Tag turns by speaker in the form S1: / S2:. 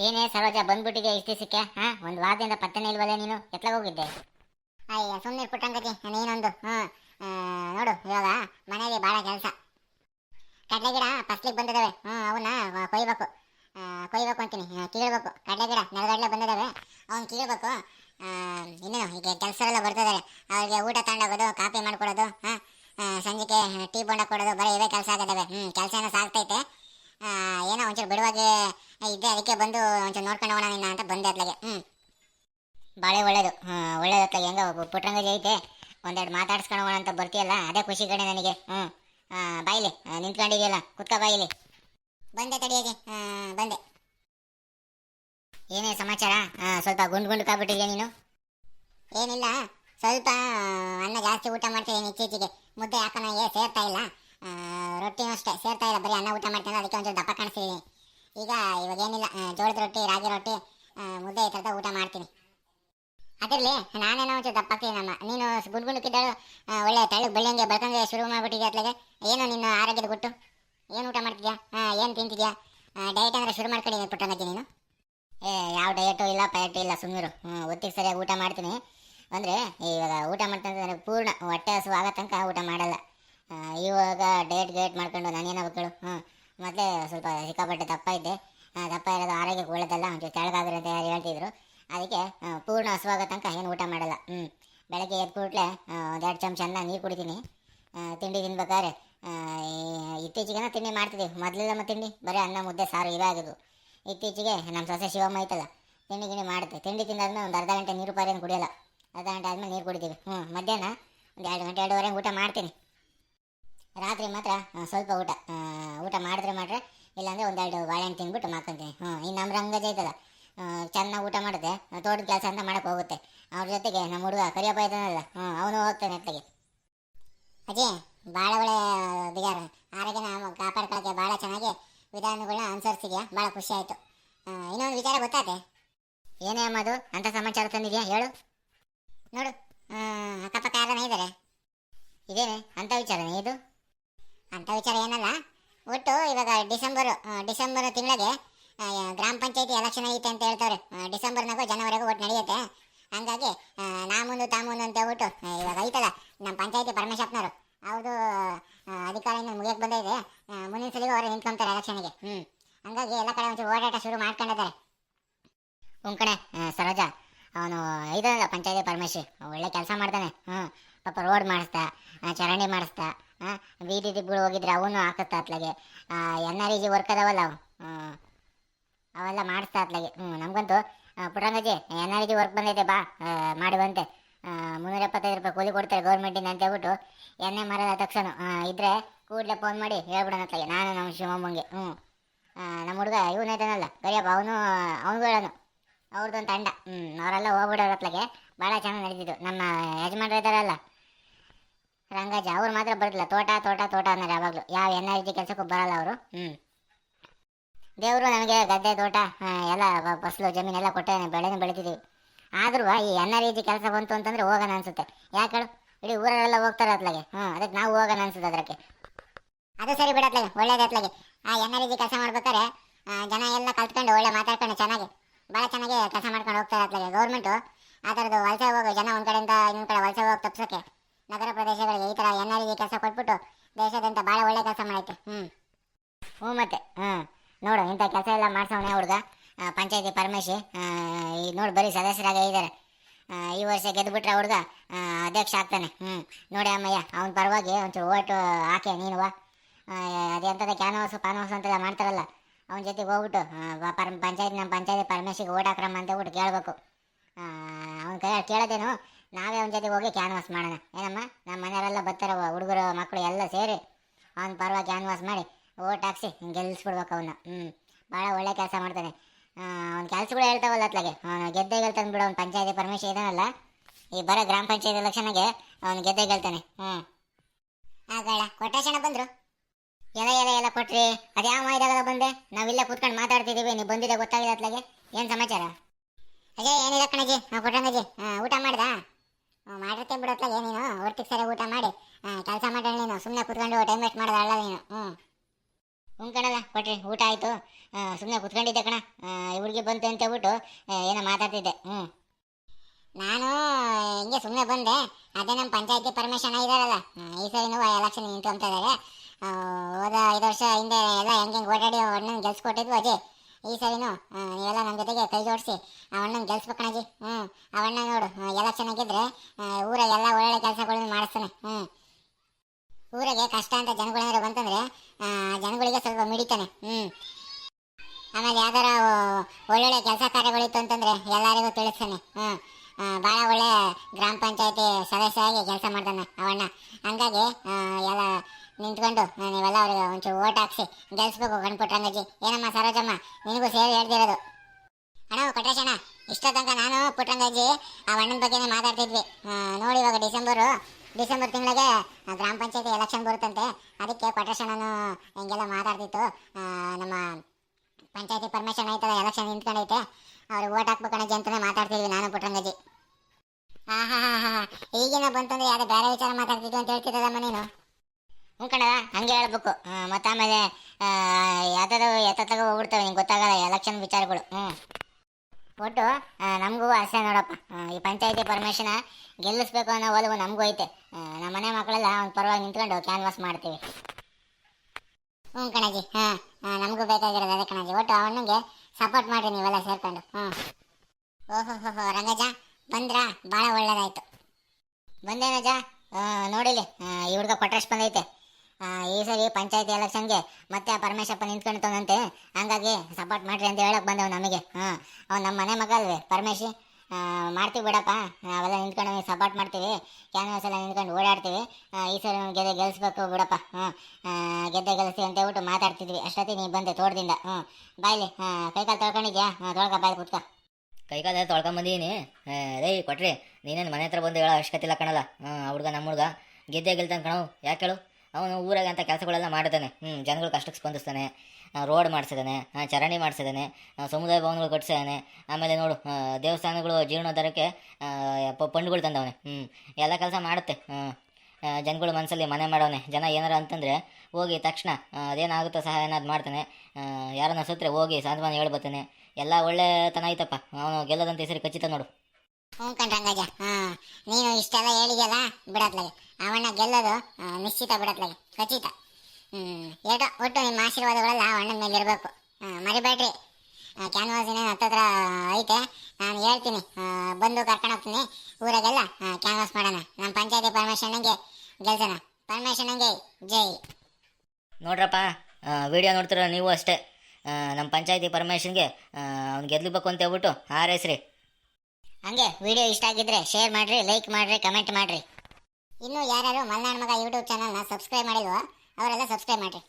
S1: ಏನೇ ಸರೋಜ ಬಂದ್ಬಿಟ್ಟಿದೆ ಇಷ್ಟು ದಿವಸಕ್ಕೆ? ಹಾ ಒಂದು ವಾರದಿಂದ ಪತ್ತೆನೇ ಇಲ್ವಲ್ಲ ನೀನು? ಎತ್ಲಾಗ ಹೋಗಿದ್ದೆ?
S2: ಅಯ್ಯ ಸುಮ್ಮನೆ ಪುಟ್ಟಂಗತಿ ನೀನೊಂದು. ಹ್ಞೂ ನೋಡು ಇವಾಗ ಮನೆಯಲ್ಲಿ ಭಾಳ ಕೆಲಸ. ಕಡಲೆ ಗಿಡ ಫಸ್ಲಿಗೆ ಬಂದಿದ್ದಾವೆ ಹ್ಞೂ ಅವನ್ನ ಕೊಯ್ಬೇಕು. ಕೊಯ್ಬೇಕು ಅಂತೀನಿ. ಕೀಳ್ಬೇಕು. ಕಡಲೆ ಗಿಡ ನೆಲಗಡಲೆ ಬಂದಿದ್ದಾವೆ ಅವ್ನು ಕೀಳ್ಬೇಕು. ಇನ್ನೇನು ಈಗ ಕೆಲಸ ಎಲ್ಲ ಬರ್ತಿದ್ದಾರೆ ಅವ್ರಿಗೆ ಊಟ ತಗೊಂಡೋಗೋದು ಕಾಫಿ ಮಾಡ್ಕೊಡೋದು ಹಾಂ ಸಂಜೆಗೆ ಟೀ ಬೋಂಡ ಕೊಡೋದು ಬರೀ ಇವೇ ಕೆಲಸ ಆಗಿದ್ದಾವೆ ಹ್ಞೂ ಕೆಲಸ ಏನೋ ಸಾಗ್ತೈತೆ. ಆ, ಏನೋ ಒಂಚೂರು ಬಿಡುವಾಗೆ ಇದ್ದೆ, ಅದಕ್ಕೆ ಬಂದು ಒಂಚೂರು ನೋಡ್ಕೊಂಡು ಹೋಗೋಣ ನಿನ್ನ ಅಂತ ಬಂದೆ ಅತ್ಲಾಗೆ. ಹ್ಞೂ
S1: ಬಾಳೆ ಒಳ್ಳೇದು. ಒಳ್ಳೇದು ಅತ್ಲಾಗೆ. ಹೆಂಗ ಪುಟ್ರಂಗಜ್ ಐತೆ. ಒಂದೆರಡು ಮಾತಾಡ್ಸ್ಕೊಂಡು ಹೋಗೋಣ ಅಂತ ಬರ್ತೀಯಲ್ಲ, ಅದೇ ಖುಷಿ ಕಣೆ ನನಗೆ. ಹ್ಞೂ ಬಾಯಿಲಿ ನಿಂತ್ಕೊಂಡಿದೆಯಲ್ಲ ಕುತ್ಕ ಬಾಯಿಲಿ
S2: ಬಂದೆ ತಡಿಯಾಗೆ. ಹಾಂ ಬಂದೆ.
S1: ಏನೇ ಸಮಾಚಾರ? ಸ್ವಲ್ಪ ಗುಂಡು ಗುಂಡು ಕಾಬಿಟ್ಟಿದ್ಯಾ ನೀನು?
S2: ಏನಿಲ್ಲ. ಸ್ವಲ್ಪ ಅನ್ನ ಜಾಸ್ತಿ ಊಟ ಮಾಡ್ತಿದ್ದೀನಿ ಇತ್ತೀಚೆಗೆ. ಮುದ್ದೆ ಹಾಕೋಣ ಏ ಸೇರ್ತಾ ಇಲ್ಲ. ರೊಟ್ಟಿನೂ ಅಷ್ಟೇ. ಸೇರ್ತಾ ಇಲ್ಲ ಬರೀ ಅನ್ನ ಊಟ ಮಾಡ್ತೀನಿ ಅದಕ್ಕೆ ಒಂಚೂರು ದಪ್ಪ ಕಾಣಿಸ್ತಿದ್ದೀನಿ ಈಗ ಇವಾಗ ಏನಿಲ್ಲ ಜೋಳದ ರೊಟ್ಟಿ, ರಾಗಿ ರೊಟ್ಟಿ ಮುದ್ದೆ ಈ ಥರದ ಊಟ ಮಾಡ್ತೀನಿ. ಅದಿರಲಿ, ನಾನೇನೋ ಒಂಚೂರು ದಪ್ಪ ಆಗ್ತೀನಿ ನಮ್ಮ ನೀನು ಗುಂಡು ಗುಂಡುಕಿದ್ದಾಳು ಒಳ್ಳೆ ತಳ್ಳು ಬೆಳ್ಳಂಗೆ ಬೆಳ್ಕಂಗೆ ಶುರು ಮಾಡಿಬಿಟ್ಟಿದ್ಯಾ ಅತ್ಲಾಗೆ? ಏನು ನಿನ್ನ ಆರೋಗ್ಯದ ಗೊತ್ತು ಏನು ಊಟ ಮಾಡ್ತಿದ್ಯಾ? ಏನು ತಿಂತಿದ್ಯಾ? ಡಯಟ್ ಅಂದ್ರೆ ಶುರು ಮಾಡ್ಕೊಂಡಿದ್ದೀನಿ ಪುಟ್ಟಣಕ್ಕೆ ನೀನು.
S1: ಏ, ಯಾವ ಡಯಟು ಇಲ್ಲ, ಪಯಟು ಇಲ್ಲ ಸುಮ್ಮರು ಒತ್ತಿಗೆ ಸರಿಯಾಗಿ ಊಟ ಮಾಡ್ತೀನಿ. ಅಂದರೆ ಇವಾಗ ಊಟ ಮಾಡ್ತಂದ್ರೆ ಪೂರ್ಣ ಹೊಟ್ಟೆ ಹಸು ಆಗೋ ಊಟ ಮಾಡಲ್ಲ. ಇವಾಗ ಡೇಟ್ ಗೇಟ್ ಮಾಡ್ಕೊಂಡು ನಾನೇನೋ ಹೇಳು? ಹ್ಞೂ ಮೊದಲೇ ಸ್ವಲ್ಪ ಸಿಕ್ಕಾಪಟ್ಟೆ ದಪ್ಪ ಇದ್ದೆ. ದಪ್ಪ ಇರೋದು ಆರೋಗ್ಯಕ್ಕೆ ಒಳ್ಳೇದಲ್ಲ, ಒಂಚೂರು ತೆಳಗಾಗ್ರಿ ಅಂತ ಯಾರು ಹೇಳ್ತಿದ್ರು. ಅದಕ್ಕೆ ಪೂರ್ಣ ಹಸುವಾಗ ತನಕ ಏನು ಊಟ ಮಾಡಲ್ಲ. ಹ್ಞೂ ಬೆಳಗ್ಗೆ ಎದ್ದು ಕೂಡಲೇ ಒಂದೆರಡು ಚಮಚ ಅನ್ನ ನೀರು ಕುಡಿತೀನಿ. ತಿಂಡಿ ತಿನ್ಬೇಕಾದ್ರೆ ಇತ್ತೀಚೆಗೆನ ತಿಂಡಿ ಮಾಡ್ತಿದ್ದೀವಿ ಮೊದಲೆಲ್ಲ ತಿಂಡಿ, ಬರೀ ಅನ್ನ, ಮುದ್ದೆ, ಸಾರು, ಇವೇ ಆಗೋದು ಇತ್ತೀಚೆಗೆ ನಮ್ಮ ಸೊಸೆ ಶಿವಮ್ಮ ಐತಲ್ಲ, ತಿಂಡಿ ಗಿಂಡಿ ಮಾಡುತ್ತೆ. ತಿಂಡಿ ತಿಂದಾದ್ಮೇಲೆ ಒಂದು ಅರ್ಧ ಗಂಟೆ ನೀರು ಪಾರಿಯನ್ನು ಕುಡಿಯಲ್ಲ. ಅರ್ಧ ಗಂಟೆ ಆದಮೇಲೆ ನೀರು ಕುಡಿತೀವಿ. ಹ್ಞೂ ಮಧ್ಯಾಹ್ನ ಒಂದು ಎರಡು ಗಂಟೆ, ಎರಡೂವರೆಗೆ ಊಟ ಮಾಡ್ತೀನಿ. ರಾತ್ರಿ ಮಾತ್ರ ಸ್ವಲ್ಪ ಊಟ ಊಟ ಮಾಡಿದ್ರೆ ಮಾಡ್ರೆ ಇಲ್ಲಾಂದ್ರೆ ಒಂದೆರಡು ಬಾಳೆಹಣ್ಣು ತಿಂದ್ಬಿಟ್ಟು ಮಾಡ್ಕೊಂತೀನಿ ಹ್ಞೂ ಇನ್ನು ನಮ್ಮ ರಂಗಜ ಐತಲ್ಲ ಚೆನ್ನಾಗಿ ಊಟ ಆ, ತೋಟದ ಕೆಲಸ ಅಂತ ಮಾಡಕ್ಕೆ ಹೋಗುತ್ತೆ. ಅವ್ರ ಜೊತೆಗೆ ನಮ್ಮ ಹುಡುಗ ಕರಿಯಪ್ಪ ಇದ್ದಾನಲ್ಲ ಹ್ಞೂ ಅವನು ಹೋಗ್ತಾನೆ ಅತ್ತಗೆ
S2: ಅಜ್ಜಿ ಭಾಳ ಒಳ್ಳೆ ಬಿಗಾರ ಆರೋಗ್ಯನ ಕಾಪಾಡ್ಕೊಳ್ಳೋಕ್ಕೆ ಭಾಳ ಚೆನ್ನಾಗಿ ವಿಧಾನಗಳನ್ನ ಅನುಸರಿಸಿದ್ಯಾ? ಭಾಳ ಖುಷಿ ಆಯಿತು. ಇನ್ನೊಂದು ವಿಚಾರ ಗೊತ್ತಾತೆ?
S1: ಏನೇ ಅಮ್ಮದು ಅಂತ ಸಮಾಚಾರ ತಂದಿದ್ಯಾ? ಹೇಳು.
S2: ನೋಡು ಅಕ್ಕಪಕ್ಕ ಯಾರನ್ನ ಇದ್ದಾರೆ
S1: ಇದೇನೆ ಅಂತ ವಿಚಾರನೇ ಇದು?
S2: ಅಂತ ವಿಚಾರ ಏನಲ್ಲ. ಒಟ್ಟು ಇವಾಗ ಡಿಸೆಂಬರ್ ಡಿಸೆಂಬರ್ ತಿಂಗಳಿಗೆ ಗ್ರಾಮ ಪಂಚಾಯತಿ ಎಲೆಕ್ಷನ್ ಐತೆ ಅಂತ ಹೇಳ್ತಾರೆ ಡಿಸೆಂಬರ್ನಾಗೂ ಜನವರಿಗೂ ಒಟ್ಟು ನಡೆಯುತ್ತೆ. ಹಂಗಾಗಿ ನಾಮುಂದು ನಾ ಮುಂದು ತಾ ಮುಂದು ಅಂತ ಹೇಳ್ಬಿಟ್ಟು ಇವಾಗ ಐತಲ್ಲ, ನಮ್ಮ ಪಂಚಾಯತಿ ಪರಮೇಶಪ್ಪನವರು ಅವ್ರದ್ದು ಅಧಿಕಾರ ಮುಗಿಯಕ್ಕೆ ಬಂದೈತೆ. ಬಂದಿದೆ ಮುಂದಿನ ಸಲಿಗೂ ಅವರು ನಿಂತ್ಕೊಂತಾರೆ ಎಲೆಕ್ಷನ್ಗೆ ಹ್ಞೂ ಹಂಗಾಗಿ ಎಲ್ಲ ಕಡೆ ಒಂಚೂರು ಓಡಾಟ ಶುರು ಮಾಡ್ಕೊಂಡಿದ್ದಾರೆ.
S1: ಉನ್ ಕಡೆ ಸರೋಜ, ಅವನು ಇದಲ್ಲ ಪಂಚಾಯತಿ ಪರಮೇಶಿ ಒಳ್ಳೆ ಕೆಲಸ ಮಾಡ್ತಾನೆ. ಹ್ಞೂ ಪಾಪ ರೋಡ್ ಮಾಡಿಸ್ತಾ ಚರಂಡಿ ಮಾಡಿಸ್ತಾ ಬೀದಿ ದಿಬ್ಬಗಳು ಹೋಗಿದ್ರೆ ಅವನು ಹಾಕಿಸ್ತಾ ಅತ್ಲಾಗೆ. N R E G work ಅದಾವಲ್ಲ ಅವು? ಅವೆಲ್ಲ ಮಾಡಿಸ್ತಾ ಅತ್ಲಾಗೆ. ಹ್ಞೂ ನಮಗಂತೂ ಪುಟ್ರಂಗಜಿ N R E G work ಬಂದೈತೆ ಬಾ ಮಾಡುವಂತೆ ಮುನ್ನೂರ ಎಪ್ಪತ್ತೈದು ರೂಪಾಯಿ ಕೂಲಿ ಕೊಡ್ತಾರೆ ಗೌರ್ಮೆಂಟಿಂದ ಅಂತ ಹೇಳ್ಬಿಟ್ಟು ಎಣ್ಣೆ ಮರದ ತಕ್ಷಣ. ಇದ್ರೆ ಕೂಡಲೇ ಫೋನ್ ಮಾಡಿ ಹೇಳ್ಬಿಡೋಣ ಅತ್ಲಾಗೆ. ನಾನು ನಮ್ಮ ಶಿವಮೊಮ್ಮಂಗೆ ಹ್ಞೂ ನಮ್ಮ ಹುಡುಗ ಇವನೈತಾನಲ್ಲ ಕರಿಯಪ್ಪ ಅವನು ಅವನು ಹೇಳೋನು. ಅವ್ರದ್ದೊಂದು ತಂಡ. ಹ್ಞೂ ಅವರೆಲ್ಲ ಹೋಗ್ಬಿಡೋರು ಅತ್ಲಾಗೆ. ಭಾಳ ಚೆನ್ನಾಗಿ ನಡೆದಿದ್ದು ನಮ್ಮ ಯಜಮಾನ್ರು ಇದ್ದಾರಲ್ಲ ರಂಗಜ್ಜ, ಅವ್ರು ಮಾತ್ರ ಬರಲಿಲ್ಲ ತೋಟ ತೋಟ ತೋಟ ಅನ್ನೋರು ಯಾವಾಗಲೂ. ಯಾವ ಎನ್ ಆರ್ ಜಿ ಕೆಲಸಕ್ಕೂ ಬರಲ್ಲ ಅವರು. ಹ್ಞೂ ದೇವರು ನಮಗೆ ಗದ್ದೆ, ತೋಟ ಎಲ್ಲ ಫಸಲು ಜಮೀನೆಲ್ಲ ಕೊಟ್ಟೆ, ಬೆಳೆನೂ ಬೆಳಿತಿದ್ದೀವಿ ಆದ್ರೂ ಈ ಎನ್ ಆರ್ ಜಿ ಕೆಲಸ ಬಂತು ಅಂತಂದ್ರೆ ಹೋಗೋಣ ಅನ್ಸುತ್ತೆ. ಯಾಕೆ ಹೇಳು? ಇಡೀ ಊರಲ್ಲೆಲ್ಲ ಹೋಗ್ತಾರೆ ಅತ್ಲಾಗೆ. ಹ್ಞೂ ಅದಕ್ಕೆ ನಾವು ಹೋಗೋಣ ಅನ್ಸುತ್ತೆ ಅದಕ್ಕೆ
S2: ಅದು ಸರಿ ಬಿಡತ್ಲಾಗೆ ಒಳ್ಳೇದು ಅತ್ಲಾಗೆ. ಆ ಎನ್ ಆರ್ ಕೆಲಸ ಮಾಡ್ಬೇಕಾದ್ರೆ ಜನ ಎಲ್ಲ ಕಲ್ತ್ಕೊಂಡು ಒಳ್ಳೆ ಮಾತಾಡ್ಕೊಂಡು ಚೆನ್ನಾಗಿ ಭಾಳ ಚೆನ್ನಾಗಿ ಕೆಲಸ ಮಾಡ್ಕೊಂಡು ಹೋಗ್ತಾರೆ ಅತ್ಲಾಗೆ. ಗೌರ್ಮೆಂಟು ಆ ಥರದ್ದು ವಲಸೆ ಹೋಗೋ ಜನ ಒಂದು ಕಡೆಯಿಂದ ಇನ್ನೊಂದು ಕಡೆ ವಲಸೆ ಹೋಗಿ ತಪ್ಸೋಕ್ಕೆ. ನಗರ ಪ್ರದೇಶಗಳಿಗೆ ಈ ಥರ ಎನ್ ಆರ್ ಕೆಲಸ ಕೊಟ್ಬಿಟ್ಟು ದೇಶದಂತ ಭಾಳ ಒಳ್ಳೆ ಕೆಲಸ ಮಾಡೈತೆ. ಹ್ಞೂ
S1: ಹ್ಞೂ ಮತ್ತೆ, ಹ್ಞೂ. ನೋಡು, ಇಂಥ ಕೆಲಸ ಎಲ್ಲ ಮಾಡ್ಸೋಣ ಹುಡುಗ. ಪಂಚಾಯತಿ ಪರಮೇಶಿ ಈ ನೋಡಿ ಬರೀ ಸದಸ್ಯರಾಗೇ ಇದ್ದಾರೆ ಈ ವರ್ಷ ಗೆದ್ದುಬಿಟ್ರೆ ಹುಡುಗ ಅಧ್ಯಕ್ಷ ಆಗ್ತಾನೆ. ಹ್ಞೂ. ನೋಡಿ ಅಮ್ಮಯ್ಯ, ಅವ್ನ ಪರವಾಗಿ ಒಂಚೂರು ಓಟು ಹಾಕಿ ವಾ. ಅದೆಂಥದ್ದು ಕ್ಯಾನ್ವಾಸು, ಪಾನ್ವಾಸು ಅಂತೆಲ್ಲ ಮಾಡ್ತಾರಲ್ಲ, ಅವನ ಜೊತೆಗೆ ಹೋಗ್ಬಿಟ್ಟು ಪರ, ಪಂಚಾಯತ್ ನಮ್ಮ ಪಂಚಾಯತಿ ಪರಮೇಶಿಗೆ ಓಟ್ ಹಾಕ್ರಮ್ಮ ಅಂತ ಬಿಟ್ಟು ಕೇಳಬೇಕು. ಅವ್ನ ಕೇಳೋದೇನು ನಾವೇ ಅವನ ಜೊತೆಗೆ ಹೋಗಿ ಕ್ಯಾನ್ವಾಸ್ ಮಾಡೋಣ. ಏನಮ್ಮ? ನಮ್ಮ ಮನೆಯವರೆಲ್ಲ ಬರ್ತಾರೆ ಹುಡುಗರು ಮಕ್ಕಳು ಎಲ್ಲ ಸೇರಿ. ಅವನ ಪರವಾಗಿ ಕ್ಯಾನ್ವಾಸ್ ಮಾಡಿ, ಓಟ್ ಹಾಕ್ಸಿ ಗೆಲ್ಲಿಸ್ಬಿಡ್ಬೇಕು ಅವನ್ನ ಹ್ಞೂ ಭಾಳ ಒಳ್ಳೆ ಕೆಲಸ ಮಾಡ್ತಾನೆ. ಅವ್ನ ಕೆಲಸಗಳು ಹೇಳ್ತಾವಲ್ಲ ಅತ್ಲಾಗೆ. ಅವನು ಗೆದ್ದೆ ಗೆಲ್ತಾನೆ ಬಿಡು, ಅವ್ನು ಪಂಚಾಯತಿ ಪರಮೇಶ ಇದಾನಲ್ಲ. ಈ ಬರೋ ಗ್ರಾಮ ಪಂಚಾಯತ್ ಎಲೆಕ್ಷನ್ಗೆ ಅವನು ಗೆದ್ದೆ ಗೆಲ್ತಾನೆ. ಹ್ಞೂ
S2: ಬೇಡ ಕೊಟೇಶನ ಬಂದರು?
S1: ಎಲ್ಲ ಎಲ್ಲ ಎಲ್ಲ ಕೊಟ್ರಿ. ಅದ್ಯಾವ ಮಾಹಿತಿಯಾಗಲ್ಲ ಬಂದೆ? ನಾವಿಲ್ಲೇ ಕೂತ್ಕೊಂಡು ಮಾತಾಡ್ತಿದ್ದೀವಿ ನೀವು ಬಂದಿದೆ ಗೊತ್ತಾಗಿದೆ ಅತ್ಲಾಗೆ. ಏನು ಸಮಾಚಾರ?
S2: ಅಜಯ್ ಏನಿಲ್ಲ ಕಣಜಿ ನಾವು ಕೊಟ್ಟಂಗಜಿ ಊಟ ಮಾಡ್ದಾ? ಮಾಡಿರ್ತೇನೆ ಬಿಡತ್ಲ ಏನೇನು ಹೊರ್ತಿಗೆ ಸರಿ ಊಟ ಮಾಡಿ. ಕೆಲಸ ಮಾಡೋಣ ನೀನು. ಸುಮ್ಮನೆ ಕೂತ್ಕೊಂಡು ಟೈಮ್ ವೇಸ್ಟ್ ಮಾಡೋದಲ್ಲ ನೀನು. ಹ್ಞೂ
S3: ಹ್ಞೂ ಕಣಲ್ಲ, ಕೊಟ್ರಿ, ಊಟ ಆಯಿತು. ಸುಮ್ಮನೆ ಕುತ್ಕೊಂಡಿದ್ದೆ ಕಣ. ಇವ್ರಿಗೆ ಬಂತು ಅಂತ ಹೇಳ್ಬಿಟ್ಟು ಏನೋ ಮಾತಾಡ್ತಿದ್ದೆ. ಹ್ಞೂ
S1: ನಾನು ಹಿಂಗೆ ಸುಮ್ಮನೆ ಬಂದೆ. ಅದೇ ನಮ್ಮ ಪಂಚಾಯತಿ ಪರ್ಮಿಷನ್ ಇದಾರಲ್ಲ ಈ ಸರಿನೂ ಎಲೆಕ್ಷನ್ ನಿಂತ್ಕೊಂತ ಇದ್ದಾರೆ ಹೋದ ಐದು ವರ್ಷ ಹಿಂದೆ ಎಲ್ಲ ಹೆಂಗೆ ಹೆಂಗೆ ಓಡಾಡಿ ಅಣ್ಣನ ಗೆಲ್ಸ್ಕೊಟ್ಟಿದ್ವು ಅಜಯ್. ಈ ಸರಿನೂ? ಆ, ನೀವೆಲ್ಲ ನಮ್ಮ ಜೊತೆಗೆ ಕೈ ಜೋಡಿಸಿ. ಅವಣ್ಣನ ಗೆಲ್ಸ್ಬೇಕಣಜಿ ಹ್ಞೂ ಅವಣ್ಣ ನೋಡು ಎಲ್ಲ ಚೆನ್ನಾಗಿದ್ರೆ ಊರಾಗ ಎಲ್ಲ ಒಳ್ಳೊಳ್ಳೆ ಕೆಲಸಗಳನ್ನ ಮಾಡಿಸ್ತಾನೆ. ಹ್ಞೂ ಊರಿಗೆ ಕಷ್ಟ ಅಂತ ಜನಗಳೇನಾದ್ರು ಬಂತಂದ್ರೆ ಜನಗಳಿಗೆ ಸ್ವಲ್ಪ ಮಿಡಿತಾನೆ. ಹ್ಞೂ ಆಮೇಲೆ ಯಾವ್ದಾರ ಒಳ್ಳೊಳ್ಳೆ ಕೆಲಸ ಕಾರ್ಯಗಳಿತ್ತು ಅಂತಂದ್ರೆ ಎಲ್ಲರಿಗೂ ತಿಳಿಸ್ತಾನೆ. ಹ್ಞೂ ಭಾಳ ಒಳ್ಳೆ ಗ್ರಾಮ ಪಂಚಾಯತಿ ಸದಸ್ಯರಾಗಿ ಕೆಲಸ ಮಾಡ್ತಾನೆ ಅವಣ್ಣ ಹಂಗಾಗಿ ಆ, ಎಲ್ಲ ನಿಂತ್ಕೊಂಡು ನಾನು ಅವ್ರಿಗೆ ಒಂಚೂರು ಓಟ್ ಹಾಕ್ಸಿ ಗೆಲ್ಸ್ಬೇಕು ಗಣಪುಟ್ರಂಗಜ್ಜಿ ಏನಮ್ಮ ಸರೋಜಮ್ಮ? ನಿನಗೂ ಸೇರಿ ಹೇಳ್ದಿರೋದು ಅಣ್ಣ ಕೊಟ್ರೇಶಣ್ಣ ಇಷ್ಟ ತನಕ ನಾನು ಪುಟ್ರಂಗಜ್ಜಿ ಆ ಅಣ್ಣನ ಬಗ್ಗೆನೇ ಮಾತಾಡ್ತಿದ್ವಿ. ನೋಡಿ ಇವಾಗ ಡಿಸೆಂಬರು, ಡಿಸೆಂಬರ್ ತಿಂಗಳಿಗೆ ಗ್ರಾಮ ಪಂಚಾಯತಿ ಎಲೆಕ್ಷನ್ ಬರುತ್ತಂತೆ ಅದಕ್ಕೆ ಕೊಟ್ರೇಶಣ್ಣನು ಹಿಂಗೆಲ್ಲ ಮಾತಾಡ್ತಿತ್ತು ಆ, ನಮ್ಮ ಪಂಚಾಯತಿ ಪರ್ಮಿಷನ್ ಆಯ್ತಲ್ಲ ಎಲೆಕ್ಷನ್ ನಿಂತ್ಕೊಂಡೈತೆ ಅವ್ರಿಗೆ ಓಟ್ ಹಾಕ್ಬೇಕಣ್ಣಜ್ಜಿ ಅಂತಾನೆ ಮಾತಾಡ್ತಿದ್ವಿ ನಾನು ಪುಟ್ರಂಗಜ್ಜಿ ಹಾ ಹಾ ಹಾ ಹಾ ಈಗಿನ ಬಂತಂದ್ರೆ ಯಾವ್ದೋ ಬೇರೆ ವಿಚಾರ ಮಾತಾಡ್ತಿದ್ವಿ ಅಂತ ಹೇಳ್ತಿದ್ದಲ್ಲಮ್ಮ ನೀನು
S3: ಹ್ಞೂ ಕಣ ಹಂಗೆ ಹೇಳ್ಬೇಕು. ಮತ್ತು ಆಮೇಲೆ ಯಾವ್ದಾದ್ರು ಎತ್ತತ್ತಾಗ ಹೋಗ್ಬಿಡ್ತವೆ, ನಿಂಗೆ ಗೊತ್ತಾಗಲ್ಲ ಎಲೆಕ್ಷನ್ ವಿಚಾರಗಳು. ಹ್ಞೂ ಒಟ್ಟು ನಮಗೂ ಆಸೆ ನೋಡಪ್ಪ. ಈ ಪಂಚಾಯತಿ ಪರ್ಮಿಷನ ಗೆಲ್ಲಿಸ್ಬೇಕು ಅನ್ನೋ ಒಲವು ನಮಗೂ ಐತೆ. ನಮ್ಮ ಮನೆ ಮಕ್ಕಳೆಲ್ಲ ಅವ್ನ ಪರವಾಗಿ ನಿಂತ್ಕೊಂಡು ಕ್ಯಾನ್ವಾಸ್ ಮಾಡ್ತೀವಿ.
S1: ಹ್ಞೂ ಕಣಜಿ ಹಾಂ ನಮಗೂ ಬೇಕಾಗಿರೋದು ಅದೇ ಕಣಜಿ ಒಟ್ಟು ಅವನಿಗೆ ಸಪೋರ್ಟ್ ಮಾಡಿರಿ ನೀವೆಲ್ಲ ಸೇರ್ಕೊಂಡು. ಹ್ಞೂ ಓಹೋ ಹೋ ರಂಗಜ್ಜ, ಬಂದ್ರಾ? ಭಾಳ ಒಳ್ಳೇದಾಯ್ತು.
S3: ಬಂದೇನಜ ನೋಡಿಲಿ. ಈ ಹುಡುಗ ಕೊಟ್ರಷ್ಟು ಬಂದೈತೆ. ಈ ಸರಿ ಪಂಚಾಯತಿ ಎಲೆಕ್ಷನ್ಗೆ ಮತ್ತೆ ಆ ಪರಮೇಶಪ್ಪ ನಿಂತ್ಕೊಂಡ್ತವನಂತೆ ಹಂಗಾಗಿ ಸಪೋರ್ಟ್ ಮಾಡ್ರಿ ಅಂತ ಹೇಳಕ್ ಬಂದವ್ ನಮಗೆ. ಹಾಂ ಅವ್ನು ನಮ್ಮ ಮನೆ ಮಗ ಅಲ್ವೇ ಪರಮೇಶಿ. ಆ, ಮಾಡ್ತೀವಿ ಬಿಡಪ್ಪ ಅವೆಲ್ಲ ನಿಂತ್ಕೊಂಡು ಸಪೋರ್ಟ್ ಮಾಡ್ತೀವಿ ಕ್ಯಾನ್ವಾಸ್ ಎಲ್ಲ ನಿಂತ್ಕೊಂಡು ಓಡಾಡ್ತೀವಿ. ಈ ಸರಿ ಗೆದ್ದೆ ಗೆಲ್ಸ್ಬೇಕು ಬಿಡಪ್ಪ ಹಾಂ. ಗೆದ್ದೆ ಗೆಲ್ಸಿ ಅಂತ ಹೇಳ್ಬಿಟ್ಟು ಮಾತಾಡ್ತಿದ್ವಿ ಅಷ್ಟೊತ್ತಿಗೆ ನೀ ಬಂದೆ ತೋಟದಿಂದ ಹ್ಞೂ ಬಾಯ್ಲಿ ಕೈಕಾಲು ತೊಳ್ಕೊಂಡಿದ್ಯಾ? ಹಾಂ ತೊಳ್ಕ ಬಾಯ್ ಕುತ್ಕ.
S4: ಕೈಕಾಲ ತೊಳ್ಕೊಂಬಂದೀನಿ ರೇ ಕೊಟ್ರಿ ನೀನೇನು ಮನೆ ಹತ್ರ ಬಂದು ಹೇಳೋ ಅವಶ್ಯಕತೆ ಇಲ್ಲ ಕಣಲ್ಲ. ಹಾಂ ಹುಡುಗ ನಮ್ಮ ಹುಡುಗ ಗೆದ್ದೆ ಗೆಲ್ತಾನೆ ಕಣವು ಯಾಕೆ ಹೇಳು? ಅವನು ಊರಾಗ ಅಂತ ಕೆಲಸಗಳೆಲ್ಲ ಮಾಡಿದಾನೆ ಹ್ಞೂ ಜನಗಳು ಕಷ್ಟಕ್ಕೆ ಸ್ಪಂದಿಸ್ತಾನೆ. ರೋಡ್ ಮಾಡಿಸಿದಾನೆ. ಚರಂಡಿ ಮಾಡಿಸಿದಾನೆ. ಸಮುದಾಯ ಭವನಗಳು ಕಟ್ಟಿಸಿದ್ದಾನೆ ಆಮೇಲೆ ನೋಡು ದೇವಸ್ಥಾನಗಳು ಜೀರ್ಣೋದ್ಧಾರಕ್ಕೆ ಪಂಡುಗಳು ತಂದವನೆ. ಹ್ಞೂ ಎಲ್ಲ ಕೆಲಸ ಮಾಡುತ್ತೆ. ಜನಗಳು ಮನಸ್ಸಲ್ಲಿ ಮನೆ ಮಾಡೋನೆ. ಜನ ಏನಾರ ಅಂತಂದರೆ ಹೋಗಿ ತಕ್ಷಣ ಅದೇನಾಗುತ್ತೋ ಸಹಾಯ ಏನಾದ್ರು ಮಾಡ್ತಾನೆ. ಯಾರನ್ನ ಸತ್ರೆ ಹೋಗಿ ಸಾಂತ್ವನ ಹೇಳ್ಬತ್ತಾನೆ. ಎಲ್ಲ ಒಳ್ಳೆತನ ಐತಪ್ಪ ಅವನು ಗೆಲ್ಲದಂತ ಹೆಸರು ಖಚಿತ ನೋಡು.
S1: ಹ್ಞೂ ಕಣ್ ಹಾಂ ನೀನು ಇಷ್ಟೆಲ್ಲ ಹೇಳಿದ್ಯಲ್ಲ ಬಿಡತ್ಲಾಗೆ ಅವಣ್ಣ ಗೆಲ್ಲೋದು ನಿಶ್ಚಿತ ಬಿಡತ್ಲಾಗೆ ಖಚಿತ. ಹ್ಮ್ ಏಟೋ ಒಟ್ಟು ನಿಮ್ಮ ಆಶೀರ್ವಾದಗಳೆಲ್ಲ ಅಣ್ಣನ ಮೇಲೆ ಇರಬೇಕು. ಮರಿಬೇಡ್ರಿ. ಕ್ಯಾನ್ವಾಸಿನ ಹತ್ತತ್ರ ಐತೆ. ನಾನು ಹೇಳ್ತೀನಿ ಬಂದು ಕರ್ಕೊಂಡು ಹೋಗ್ತೀನಿ. ಊರಾಗೆಲ್ಲ ಕ್ಯಾನ್ವಾಸ್ ಮಾಡೋಣ. ನಮ್ಮ ಪಂಚಾಯತಿ ಪರಮೇಶ್ವರನಿಗೆ ಗೆಲ್ಸೋಣ. ಪರಮೇಶ್ವರನಿಗೆ ಜೈ.
S4: ನೋಡ್ರಪ್ಪ ವಿಡಿಯೋ ನೋಡ್ತಿರೋ ನೀವು ಅಷ್ಟೇ. ನಮ್ಮ ಪಂಚಾಯತಿ ಪರ್ಮಿಷನ್ಗೆ ಅವ್ನು ಗೆಲ್ಲಬೇಕು ಅಂತ ಹೇಳ್ಬಿಟ್ಟು ಹಾರೈಸ್ರಿ.
S3: ಹಂಗೆ ವಿಡಿಯೋ ಇಷ್ಟ ಆಗಿದ್ರೆ ಶೇರ್ ಮಾಡ್ರಿ ಲೈಕ್ ಮಾಡ್ರಿ ಕಮೆಂಟ್ ಮಾಡ್ರಿ.
S1: ಇನ್ನು ಯಾರ್ಯಾರು ಮಲ್ನಾಡ್ ಮಗ ಯೂಟ್ಯೂಬ್ ಚಾನಲ್ನ ಸಬ್ಸ್ಕ್ರೈಬ್ ಮಾಡಿಲ್ವೋ ಅವರೆಲ್ಲ ಸಬ್ಸ್ಕ್ರೈಬ್ ಮಾಡ್ರಿ.